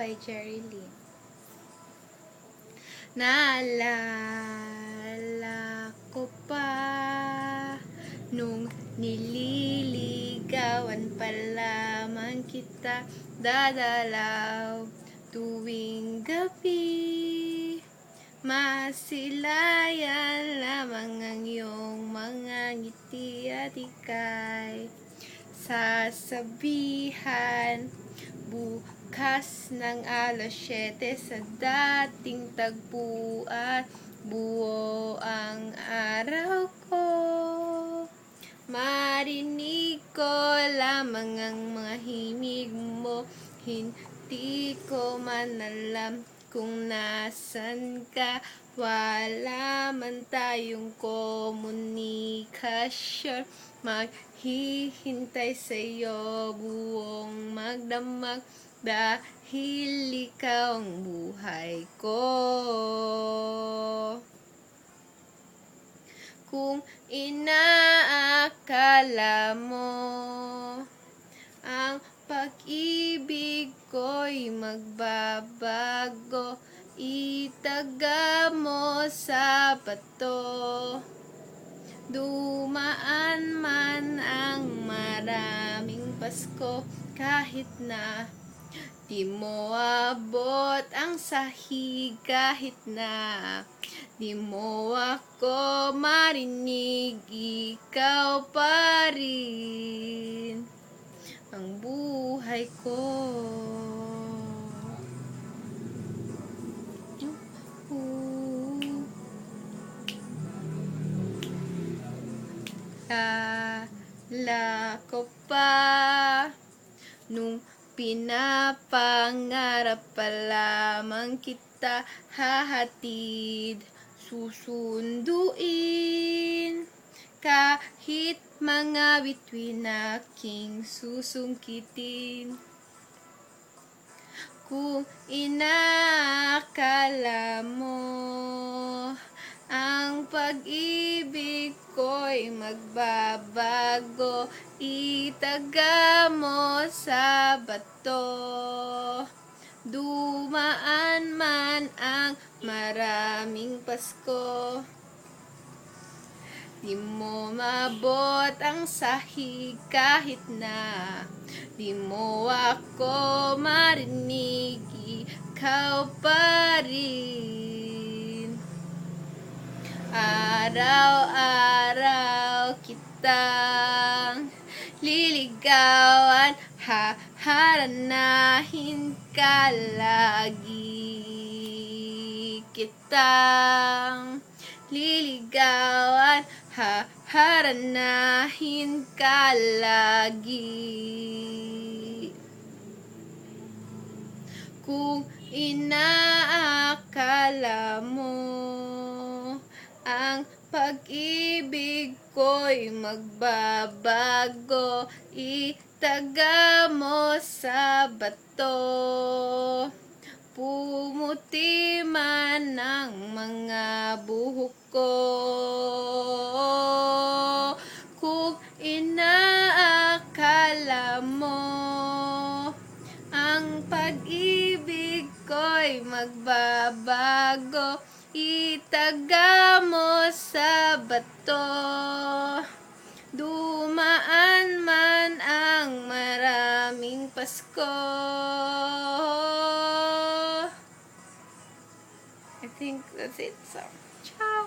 by Jerry Lynn. Naalala ko pa nung nililigawan pa lamang kita dadalaw tuwing gabi. Masilayan lamang ang iyong mga ngiti at ikay sasabihan bukas ng alas 7 sa dating tagpuan buo ang araw ko. Marinig ko lamang ang mga himig mo. Hindi ko man alam kung nasan ka. Wala man tayong komunikasyon. Maghihintay sa'yo buong magdamag dahil ikaw ang buhay ko. Kung inaakala mo ang pag-ibig ko'y magbabago. Itaga mo sa bato. Dumaan man ang maraming Pasko Kahit na di mo abot ang sahig Kahit na di mo ako marinig Ikaw pa rin ang buhay ko. Kala ko pa nung pinapangarap pa lamang kita hahatid susunduin. Kahit mga bituin aking susungkitin. Kung inaakala mo ang pag-ibig ko'y magbabago Itaga mo sa bato. Dumaan man ang maraming Pasko. Di mo mabot ang sahig kahit na. Di mo ako marinig Ikaw pa rin. Araw-araw kitang liligawan Haharanahin ka lagi. Kitang liligawan Haharanahin ka lagi. Kung inaakala mo ang pag-ibig ko'y magbabago. Itaga mo sa bato. Pumuti man ang mga buhok ko. Kung inaakala mo ang pag-ibig ko'y magbabago Itaga mo sa bato Dumaan man ang maraming Pasko I think that's it. So, ciao!